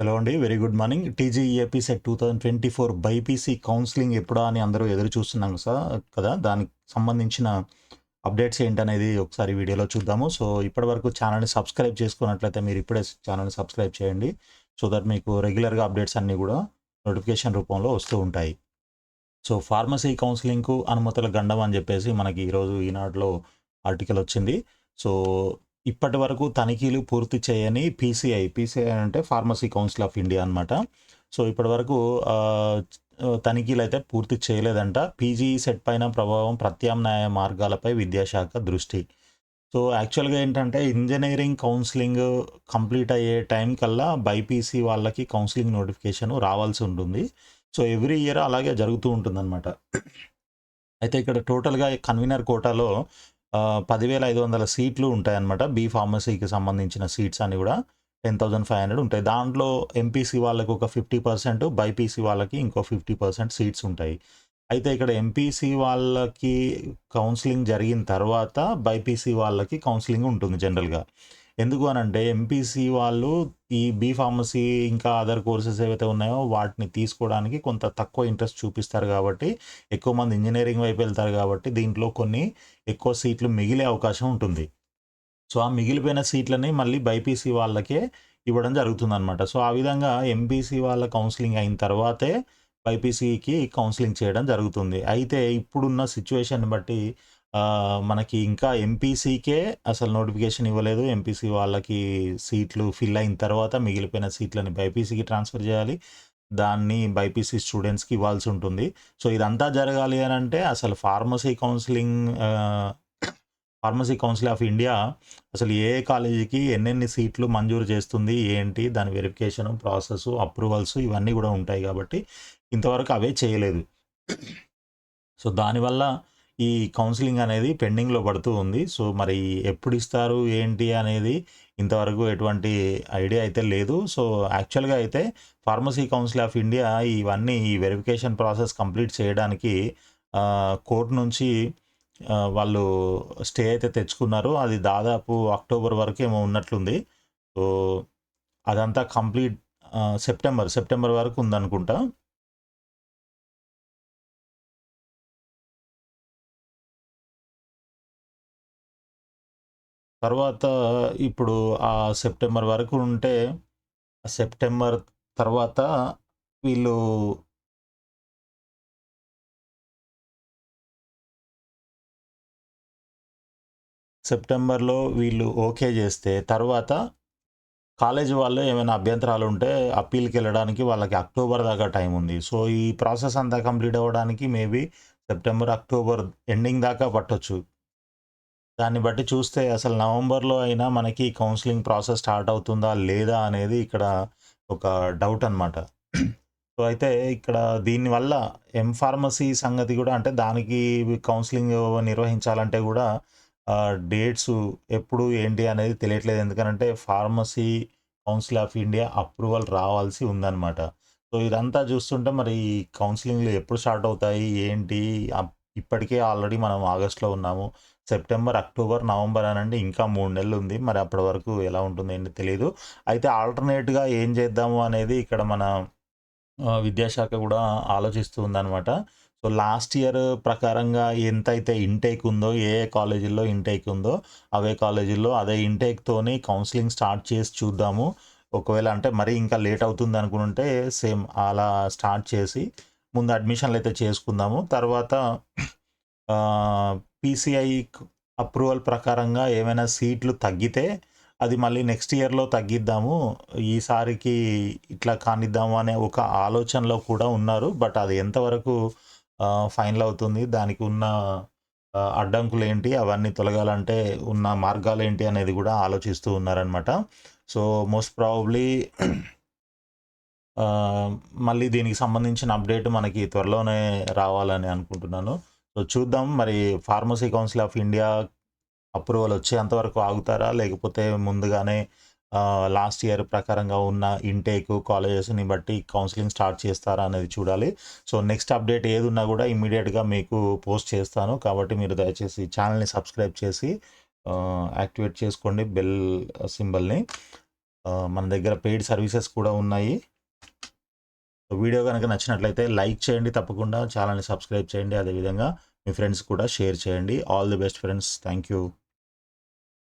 Hello అండి very good morning. TGAP CET two thousand twenty four BiPC counselling ఎప్పుడా అని అందరూ ఎదురు చూస్తున్నాం సార్ కదా? దానికి సంబంధించిన అప్డేట్స్ ఏంటనేది ఒకసారి వీడియోలో చూద్దాము. సో ఇప్పటివరకు ఛానల్ని సబ్స్క్రైబ్ చేసుకున్నట్లయితే మీరు ఇప్పుడే ఛానల్ని సబ్స్క్రైబ్ చేయండి. సో దట్ మీకు రెగ్యులర్గా అప్డేట్స్ అన్నీ కూడా నోటిఫికేషన్ రూపంలో వస్తూ ఉంటాయి. సో ఫార్మసీ కౌన్సిలింగ్కు అనుమతుల గండం అని చెప్పేసి మనకి ఈరోజు ఈనాడులో ఆర్టికల్ వచ్చింది. సో ఇప్పటి వరకు తనిఖీలు పూర్తి చేయని పీసీఐ పీసీఐ అంటే ఫార్మసీ కౌన్సిల్ ఆఫ్ ఇండియా అనమాట సో ఇప్పటి వరకు తనిఖీలు అయితే పూర్తి చేయలేదంట. పీజీ సెట్ పైన ప్రభావం ప్రత్యామ్నాయ మార్గాలపై విద్యాశాఖ దృష్టి. సో యాక్చువల్గా ఏంటంటే ఇంజనీరింగ్ కౌన్సిలింగ్ కంప్లీట్ అయ్యే టైం కల్లా బైపీసీ వాళ్ళకి కౌన్సిలింగ్ నోటిఫికేషన్ రావాల్సి ఉంటుంది. సో ఎవ్రీ ఇయర్ అలాగే జరుగుతూ ఉంటుందన్నమాట. అయితే ఇక్కడ టోటల్గా కన్వీనర్ కోటాలో పదివేల ఐదు వందల సీట్లు ఉంటాయన్నమాట. బీ ఫార్మసీకి సంబంధించిన సీట్స్ అని కూడా టెన్ థౌజండ్ ఫైవ్ హండ్రెడ్ ఉంటాయి. దాంట్లో ఎంపీసీ వాళ్ళకి ఒక ఫిఫ్టీ పర్సెంట్ బైపీసీ వాళ్ళకి ఇంకో ఫిఫ్టీ పర్సెంట్ సీట్స్ ఉంటాయి. అయితే ఇక్కడ ఎంపీసీ వాళ్ళకి కౌన్సిలింగ్ జరిగిన తర్వాత బైపీసీ వాళ్ళకి కౌన్సిలింగ్ ఉంటుంది జనరల్గా. ఎందుకు అని అంటే ఎంపీసీ వాళ్ళు ఈ బీ ఫార్మసీ ఇంకా అదర్ కోర్సెస్ ఏవైతే ఉన్నాయో వాటిని తీసుకోవడానికి కొంత తక్కువ ఇంట్రెస్ట్ చూపిస్తారు కాబట్టి ఎక్కువ మంది ఇంజనీరింగ్ వైపు వెళ్తారు కాబట్టి దీంట్లో కొన్ని ఎక్కువ సీట్లు మిగిలే అవకాశం ఉంటుంది. సో ఆ మిగిలిపోయిన సీట్లని మళ్ళీ బైపీసీ వాళ్ళకే ఇవ్వడం జరుగుతుంది అనమాట సో ఆ విధంగా ఎంపీసీ వాళ్ళ కౌన్సిలింగ్ అయిన తర్వాతే బైపీసీకి కౌన్సిలింగ్ చేయడం జరుగుతుంది. అయితే ఇప్పుడున్న సిచ్యువేషన్ బట్టి మనకి ఇంకా ఎంపీసీకే అసలు నోటిఫికేషన్ ఇవ్వలేదు. ఎంపీసీ వాళ్ళకి సీట్లు ఫిల్ అయిన తర్వాత మిగిలిపోయిన సీట్లని బైపీసీకి ట్రాన్స్ఫర్ చేయాలి. దాన్ని బైపీసీ స్టూడెంట్స్కి ఇవ్వాల్సి ఉంటుంది. సో ఇదంతా జరగాలి అని అంటే అసలు pharmacy counselling Pharmacy Council of India అసలు ఏ కాలేజీకి ఎన్నెన్ని సీట్లు మంజూరు చేస్తుంది ఏంటి దాని వెరిఫికేషన్ ప్రాసెస్ అప్రూవల్స్ ఇవన్నీ కూడా ఉంటాయి కాబట్టి ఇంతవరకు అవే చేయలేదు. సో దానివల్ల ఈ కౌన్సిలింగ్ అనేది పెండింగ్లో పడుతూ ఉంది. సో మరి ఎప్పుడు ఇస్తారు? ఏంటి? అనేది ఇంతవరకు ఎటువంటి ఐడియా అయితే లేదు. సో యాక్చువల్గా అయితే ఫార్మసీ కౌన్సిల్ ఆఫ్ ఇండియా ఇవన్నీ ఈ వెరిఫికేషన్ ప్రాసెస్ కంప్లీట్ చేయడానికి కోర్టు నుంచి వాళ్ళు స్టే అయితే తెచ్చుకున్నారు. అది దాదాపు అక్టోబర్ వరకు ఏమో ఉన్నట్లుంది. సో అదంతా కంప్లీట్ సెప్టెంబర్ సెప్టెంబర్ వరకు ఉందనుకుంటా. తర్వాత ఇప్పుడు ఆ సెప్టెంబర్ వరకు ఉంటే సెప్టెంబర్ తర్వాత వీళ్ళు సెప్టెంబర్లో వీళ్ళు ఓకే చేస్తే తర్వాత కాలేజ్ వాళ్ళు ఏమైనా అభ్యంతరాలు ఉంటే అప్పీల్కి వెళ్ళడానికి వాళ్ళకి అక్టోబర్ దాకా టైం ఉంది. సో ఈ ప్రాసెస్ అంతా కంప్లీట్ అవ్వడానికి మేబీ సెప్టెంబర్ అక్టోబర్ ఎండింగ్ దాకా పట్టొచ్చు. దాన్ని బట్టి చూస్తే అసలు నవంబర్లో అయినా మనకి కౌన్సిలింగ్ ప్రాసెస్ స్టార్ట్ అవుతుందా లేదా అనేది ఇక్కడ ఒక డౌట్ అనమాట సో అయితే ఇక్కడ దీనివల్ల ఎం ఫార్మసీ సంగతి కూడా అంటే దానికి కౌన్సిలింగ్ నిర్వహించాలంటే కూడా డేట్స్ ఎప్పుడు ఏంటి అనేది తెలియట్లేదు. ఎందుకంటే Pharmacy Council of India approval రావాల్సి ఉందన్నమాట. సో ఇదంతా చూస్తుంటే మరి ఈ కౌన్సిలింగ్లు ఎప్పుడు స్టార్ట్ అవుతాయి? ఏంటి? ఇప్పటికే ఆల్రెడీ మనం ఆగస్ట్లో ఉన్నాము. సెప్టెంబర్ అక్టోబర్ నవంబర్ అని అంటే ఇంకా మూడు నెలలు ఉంది మరి అప్పటి వరకు ఎలా ఉంటుంది ఏంటి తెలియదు అయితే ఆల్టర్నేట్గా ఏం చేద్దాము అనేది ఇక్కడ మన విద్యాశాఖ కూడా ఆలోచిస్తూ ఉందన్నమాట. సో లాస్ట్ ఇయర్ ప్రకారంగా ఎంతైతే ఇంటేక్ ఉందో ఏ ఏ కాలేజీల్లో ఇంటేక్ ఉందో అవే కాలేజీల్లో అదే ఇంటేక్తోని కౌన్సిలింగ్ స్టార్ట్ చేసి చూద్దాము. ఒకవేళ అంటే మరీ ఇంకా లేట్ అవుతుంది అనుకుంటే సేమ్ అలా స్టార్ట్ చేసి ముందు అడ్మిషన్లు అయితే చేసుకుందాము. తర్వాత పీసీఐ అప్రూవల్ ప్రకారంగా ఏమైనా సీట్లు తగ్గితే అది మళ్ళీ నెక్స్ట్ ఇయర్లో తగ్గిద్దాము. ఈసారికి ఇట్లా కానిద్దాము అనే ఒక ఆలోచనలో కూడా ఉన్నారు. బట్ అది ఎంతవరకు ఫైనల్ అవుతుంది? దానికి ఉన్న అడ్డంకులు ఏంటి? అవన్నీ తొలగాలంటే ఉన్న మార్గాలు ఏంటి అనేది కూడా ఆలోచిస్తూ ఉన్నారనమాట సో మోస్ట్ ప్రాబబ్లీ మళ్ళీ దీనికి సంబంధించిన అప్డేట్ మనకి త్వరలోనే రావాలని అనుకుంటున్నాను. సో చూద్దాం. మరి Pharmacy Council of India approval వచ్చేంతవరకు ఆగుతారా? లేకపోతే ముందుగానే లాస్ట్ ఇయర్ ప్రకారంగా ఉన్న ఇంటేక్ కాలేజెస్ని బట్టి కౌన్సిలింగ్ స్టార్ట్ చేస్తారా అనేది చూడాలి. సో నెక్స్ట్ అప్డేట్ ఏది ఉన్నా కూడా ఇమీడియట్గా మీకు పోస్ట్ చేస్తాను. కాబట్టి మీరు దయచేసి ఛానల్ని సబ్స్క్రైబ్ చేసి యాక్టివేట్ చేసుకోండి బెల్ సింబల్ని. మన దగ్గర పెయిడ్ సర్వీసెస్ కూడా ఉన్నాయి. వీడియో కనుక నచ్చినట్లయితే లైక్ చేయండి తప్పకుండా. ఛానల్ని సబ్స్క్రైబ్ చేయండి. అదేవిధంగా మీ ఫ్రెండ్స్ కూడా షేర్ చేయండి. All the best friends thank you